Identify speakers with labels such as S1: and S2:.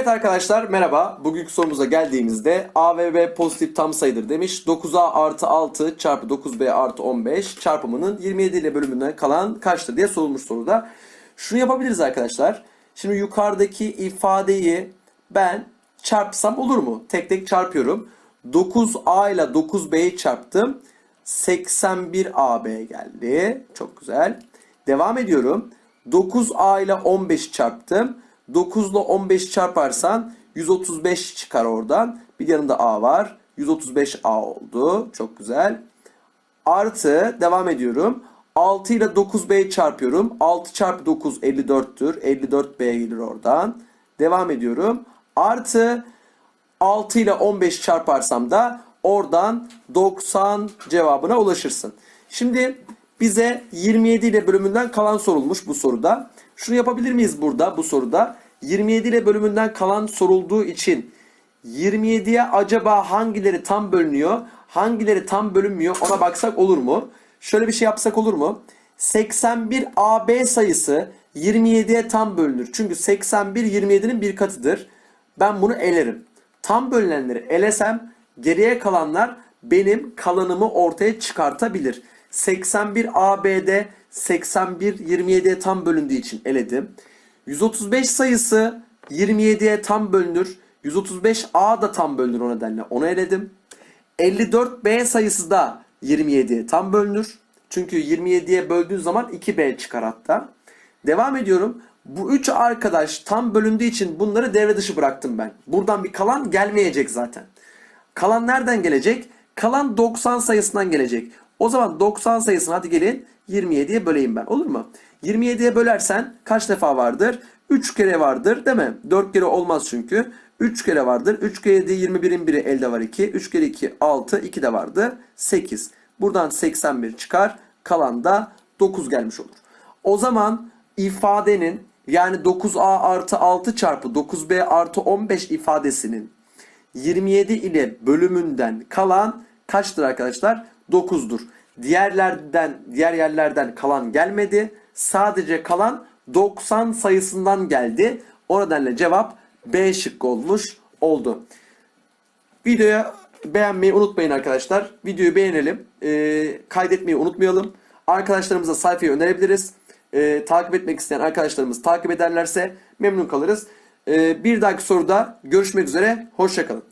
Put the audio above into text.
S1: Evet arkadaşlar merhaba. Bugünkü sorumuza geldiğimizde A ve B pozitif tam sayıdır demiş. 9A artı 6 çarpı 9B artı 15 çarpımının 27 ile bölümünden kalan kaçtır diye sorulmuş soruda. Şunu yapabiliriz arkadaşlar. Şimdi yukarıdaki ifadeyi ben çarpsam olur mu? Tek tek çarpıyorum. 9A ile 9B'yi çarptım. 81AB geldi. Çok güzel. Devam ediyorum. 9A ile 15 çarptım. 9 ile 15 çarparsan 135 çıkar oradan. Bir yanında A var. 135A oldu. Çok güzel. Artı devam ediyorum. 6 ile 9B'yi çarpıyorum. 6 çarpı 9 54'tür. 54B gelir oradan. Devam ediyorum. Artı 6 ile 15 çarparsam da oradan 90 cevabına ulaşırsın. Şimdi bize 27 ile bölümünden kalan sorulmuş bu soruda. Şunu yapabilir miyiz burada bu soruda? 27 ile bölümünden kalan sorulduğu için 27'ye acaba hangileri tam bölünüyor, hangileri tam bölünmüyor ona baksak olur mu? Şöyle bir şey yapsak olur mu? 81 AB sayısı 27'ye tam bölünür. Çünkü 81 27'nin bir katıdır. Ben bunu elerim. Tam bölünenleri elesem geriye kalanlar benim kalanımı ortaya çıkartabilir. 81 AB'de 81 27'ye tam bölündüğü için eledim. 135 sayısı 27'ye tam bölünür. 135A da tam bölünür o nedenle onu eledim. 54B sayısı da 27'ye tam bölünür. Çünkü 27'ye böldüğün zaman 2B çıkar hatta. Devam ediyorum. Bu üç arkadaş tam bölündüğü için bunları devre dışı bıraktım ben. Buradan bir kalan gelmeyecek zaten. Kalan nereden gelecek? Kalan 90 sayısından gelecek. O zaman 90 sayısını hadi gelin 27'ye böleyim ben. Olur mu? 27'ye bölersen kaç defa vardır? 3 kere vardır değil mi? 4 kere olmaz çünkü. 3 kere vardır. 3 kere de 21'in biri elde var 2. 3 kere 2 6. 2 de vardı. 8. Buradan 81 çıkar. Kalan da 9 gelmiş olur. O zaman ifadenin yani 9a artı 6 çarpı 9b artı 15 ifadesinin 27 ile bölümünden kalan kaçtır arkadaşlar? 9'dur. Diğerlerden diğer yerlerden kalan gelmedi. Sadece kalan 90 sayısından geldi. O nedenle cevap B şıkkı olmuş oldu. Videoya beğenmeyi unutmayın arkadaşlar. Videoyu beğenelim. Ee, kaydetmeyi unutmayalım. Arkadaşlarımıza sayfayı önerebiliriz. Ee, takip etmek isteyen arkadaşlarımız takip ederlerse memnun kalırız. Ee, bir dahaki soruda görüşmek üzere. Hoşçakalın.